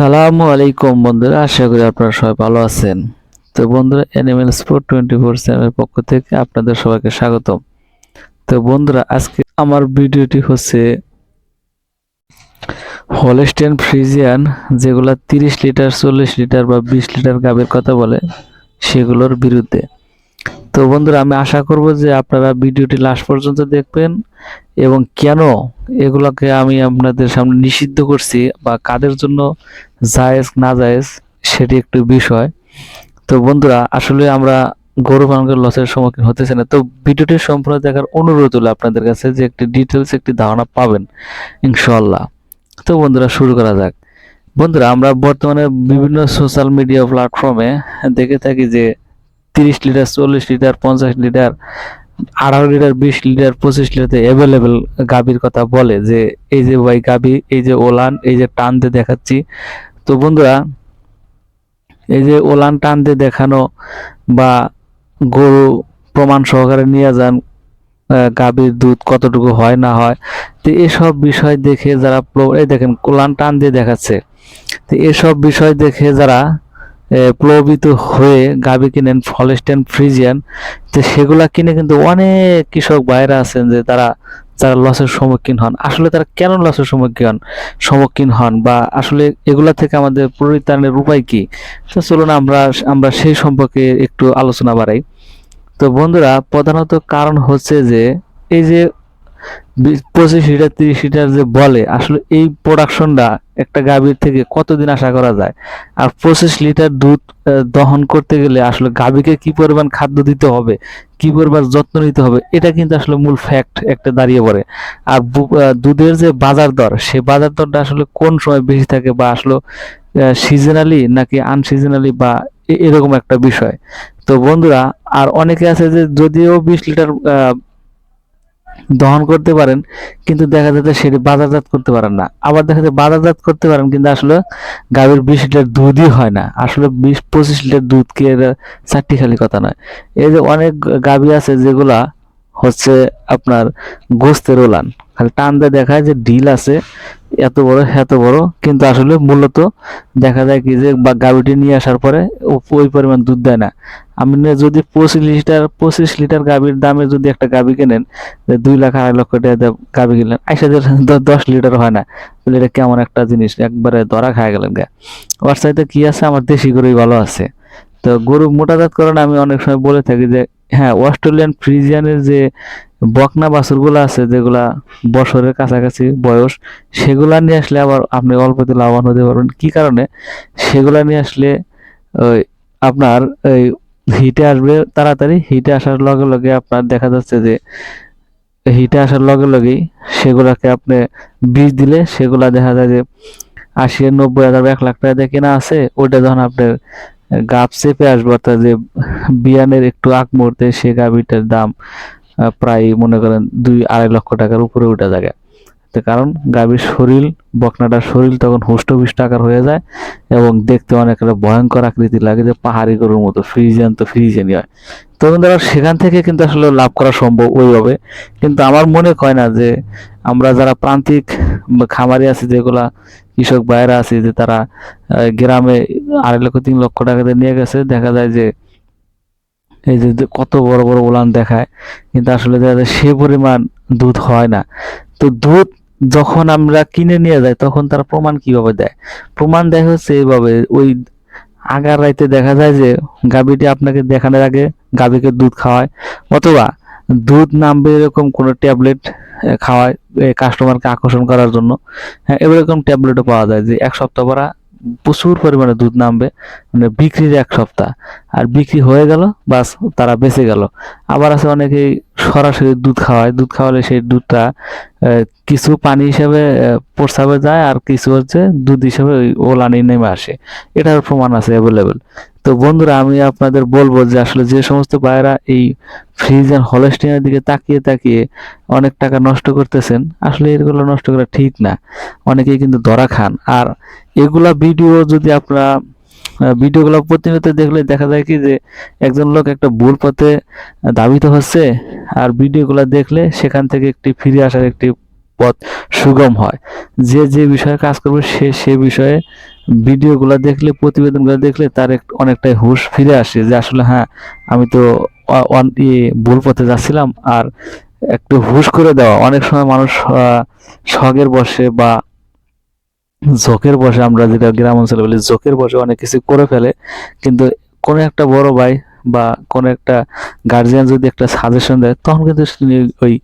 আসসালামু আলাইকুম বন্ধুরা, আশা করি আপনারা সবাই ভালো আছেন। তো বন্ধুরা অ্যানিমেল স্পোর্ট টোয়েন্টি ফোর চ্যানেলের পক্ষ থেকে আপনাদের সবাইকে স্বাগতম। তো বন্ধুরা, আজকে আমার ভিডিওটি হচ্ছে হলস্টেন ফ্রিজিয়ান যেগুলা তিরিশ লিটার, চল্লিশ লিটার বা বিশ লিটার গাভীর কথা বলে, সেগুলোর বিরুদ্ধে। তো বন্ধুরা, আমি আশা করব যে আপনারা ভিডিওটি লাস্ট পর্যন্ত দেখবেন এবং কেন এগুলোকে আমি আপনাদের সামনে নিষিদ্ধ করছি বা কাদের জন্য জায়েজ, না জায়েজ, সেটি একটু বিষয়। তো বন্ধুরা, আসলে আমরা গরু পালনের লসের সম্মুখীন হতেছে না। তো ভিডিওটি সম্পূর্ণ দেখার অনুরোধ হলো আপনাদের কাছে যে একটি ডিটেলস একটি ধারণা পাবেন ইনশাল্লাহ তো বন্ধুরা, শুরু করা যাক। বন্ধুরা, আমরা বর্তমানে বিভিন্ন সোশ্যাল মিডিয়া প্ল্যাটফর্মে দেখে থাকি যে তিরিশ লিটার, চল্লিশ লিটার, পঞ্চাশ লিটার, আঠারো লিটার, বিশ লিটার, পঁচিশ লিটার অ্যাভেলেবেল গাভীর কথা বলে যে, এই যে ভাই গাভী, এই যে ওলান, এই যে টান দিয়ে দেখাচ্ছি। তো বন্ধুরা, এই যে ওলান টান দিয়ে দেখানো বা গরু প্রমাণ সহকারে নিয়ে যান গাভীর দুধ কতটুকু হয় না হয়, তো এসব বিষয় দেখে যারা এই দেখেন কোলান টান দিয়ে দেখাচ্ছে। তো এসব বিষয় দেখে যারা প্লোভিত হয়ে গাভী কিনেন ফলেস্টেন ফ্রিজিয়ান, তো সেগুলা কিনে কিন্তু অনেক কৃষক বাইরে আছেন যে তারা যারা লসের সম্মুখীন হন। আসলে তারা কেন লসের সম্মুখীন হন সম্মুখীন হন বা আসলে এগুলা থেকে আমাদের পরিত্রাণের উপায় কি? তো চলুন আমরা আমরা সেই সম্পর্কে একটু আলোচনা বাড়াই। তো বন্ধুরা, প্রধানত কারণ হচ্ছে যে, এই যে পঁচিশ লিটার, তিরিশ লিটার যে বলে, আসলে এই প্রোডাকশনটা একটা গাভীর থেকে কতদিন আশা করা যায়? আর পঁচিশ লিটার দুধ দহন করতে গেলে আসলে গাভীকে কি পরিমাণ খাদ্য দিতে হবে? কি পরিমাণ যত্ন নিতে হবে? এটা কিন্তু আসলে মূল ফ্যাক্ট একটা দাঁড়িয়ে পড়ে। আর দুধের যে বাজার দর সে বাজার দরটা আসলে কোন সময় বেশি থাকে বা আসলে সিজনালি নাকি আনসিজনালি বা এরকম একটা বিষয়। তো বন্ধুরা, আর অনেকে আছে যে যদিও বিশ লিটার দহন করতে পারেন, কিন্তু দেখা যাচ্ছে সেটি বাজারজাত করতে পারেন না। আবার দেখা যাচ্ছে বাজারজাত করতে পারেন, কিন্তু আসলে গাভীর বিশ লিটার দুধই হয় না। আসলে বিশ পঁচিশ লিটার দুধ কে চারটি খালি কথা নয়। এই যে অনেক গাভী আছে যেগুলা হচ্ছে আপনার গোস্তের ওলান। খালি টান দিয়ে দেখায় যে ডিল আছে, এত বড় এত বড়, কিন্তু আসলে মূলত দেখা যায় কি যে বা গাভীটি নিয়ে আসার পরে ওই পরিমাণ দুধ দেয় না। আপনি যদি পঁচিশ লিটার পঁচিশ লিটার গাভীর দামে যদি একটা গাভী কেনেন দুই লাখ আড়াই লক্ষ টাকা গাভী কিনলেন, আইসা দশ লিটার হয় না। তাহলে এটা কেমন একটা জিনিস, একবারে ধরা খায় গেলেন গা। ওর চাইতে কি আছে? আমার দেশি গরুই ভালো আছে। তো গরু মোটা মোটাজাত করেন আমি অনেক সময় বলে থাকি যে হ্যাঁ অস্ট্রেলিয়ান ফ্রিজিয়ানের যে বকনা বাছুরগুলো আছে, যেগুলা বছরের কাছাকাছি বয়স, সেগুলা নিয়ে আসলে আবার আপনি অল্পতে লাভবান হতে পারবেন। কি কারণে? সেগুলা নিয়ে আসলে ওই আপনার এই হিটে আসবে তাড়াতাড়ি। হিটে আসার লগে লগে আপনার দেখা যাচ্ছে যে, হিটে আসার লগে লগেই সেগুলাকে আপনি বীজ দিলে সেগুলা দেখা যায় যে আশি, নব্বই হাজার এক লাখ টাকা দিয়ে কেনা আছে। ওইটা যখন আপনার গাপ চেপে আসব, অর্থাৎ যে বিয়ানের একটু আগ মুহূর্তে সে গাভিটার দাম প্রায় মনে করেন দুই আড়াই লক্ষ টাকার উপরে উঠে যায় তো কারণ গাভীর শরীর, বকনাটার শরীর তখন হুষ্টপুষ্ট আকার হয়ে যায় এবং দেখতে অনেকটা ভয়ঙ্কর আকৃতি লাগে যে পাহাড়ি গরুর মতো, ফ্রিজিয়ান তো ফ্রিজিয়ানই হয়। তখন ধরো সেখান থেকে কিন্তু আসলে লাভ করা সম্ভব ওইভাবে। কিন্তু আমার মনে হয় না যে আমরা যারা প্রান্তিক খামারি আছি, যেগুলা কৃষক ভাইয়েরা আছে, যে তারা গ্রামে আড়াই লক্ষ, তিন লক্ষ টাকা দিয়ে নিয়ে গেছে, দেখা যায় যে এই যে কত বড় বড় উলান দেখায়, কিন্তু আসলে দেখা যায় সে পরিমাণ দুধ হয় না। তো দুধ যখন আমরা কিনে নিয়ে যাই, তখন তারা প্রমাণ কীভাবে দেয়? প্রমাণ দেয় হচ্ছে এইভাবে, ওই আগার রাইতে দেখা যায় যে গাভীটি আপনাকে দেখানোর আগে গাভীকে দুধ খাওয়ায়, অথবা দুধ নামবে এরকম কোনো ট্যাবলেট খাওয়ায় কাস্টমারকে আকর্ষণ করার জন্য। হ্যাঁ এরকম ট্যাবলেটও পাওয়া যায় যে এক সপ্তাহ পরা প্রচুর পরিমাণে দুধ নামবে মানে বিক্রির এক সপ্তাহ। আর বিক্রি হয়ে গেল, বাস তারা বেঁচে গেল। আবার আছে অনেকেই সরাসরি দুধ খাওয়ায়। দুধ খাওয়ালে সেই দুধটা কিছু পানি হিসাবে প্রস্রাবে যায় আর কিছু হচ্ছে দুধ হিসাবে ওই ওলানি নেমে আসে। এটার প্রমাণ আছে অ্যাভেলেবেল তো বন্ধুরা, আমি আপনাদের বলব যে আসলে যে সমস্ত ভাইয়েরা এই ফ্রিজ অ্যান্ড হলস্টিনের দিকে তাকিয়ে তাকিয়ে অনেক টাকা নষ্ট করতেছেন, আসলে এগুলো নষ্ট করা ঠিক না। অনেকেই কিন্তু ধরা খান। আর এগুলা ভিডিও যদি আপনারা ভিডিওগুলো প্রতিনিয়ত দেখলে দেখা যায় কি যে একজন লোক একটা ভুল পথে ধাবিত হচ্ছে আর ভিডিওগুলো দেখলে সেখান থেকে একটি ফিরে আসার একটি পথ সুগম হয়। যে যে বিষয়ে কাজ করবে সে সে বিষয়ে ভিডিওগুলো দেখলে, প্রতিবেদনগুলো দেখলে তার অনেকটাই হুঁশ ফিরে আসে যে আসলে হ্যাঁ আমি তো ভুল পথে যাচ্ছিলাম আর একটু হুঁশ করে দেওয়া। অনেক সময় মানুষ শখের বসে বা ঝোঁকের বসে, আমরা যেটা গ্রাম অঞ্চলে বলি ঝোঁকের বসে অনেক কিছু করে ফেলে। কিন্তু কোনো একটা বড় ভাই বা কোনো একটা গার্জিয়ান যদি একটা সাজেশন দেয়, তখন কিন্তু ওই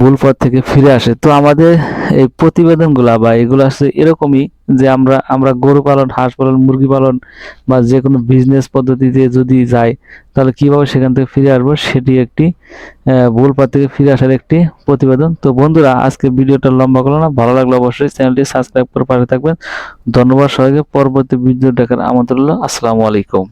ভুল পথ থেকে ফিরে আসে। তো আমাদের এই প্রতিবেদনগুলা বা এগুলো আছে এরকমই যে আমরা আমরা গরু পালন, হাঁস পালন, মুরগি পালন বা যে কোনো বিজনেস পদ্ধতিতে যদি যাই, তাহলে কীভাবে সেখান থেকে ফিরে আসব সেটি একটি ভুল পথ থেকে ফিরে আসার একটি প্রতিবেদন। তো বন্ধুরা, আজকে ভিডিওটা লম্বা করল না, ভালো লাগল অবশ্যই চ্যানেলটি সাবস্ক্রাইব করে পাশে থাকবেন। ধন্যবাদ সবাইকে, পরবর্তী ভিডিও দেখার আমন্ত্রণ। আসসালামু আলাইকুম।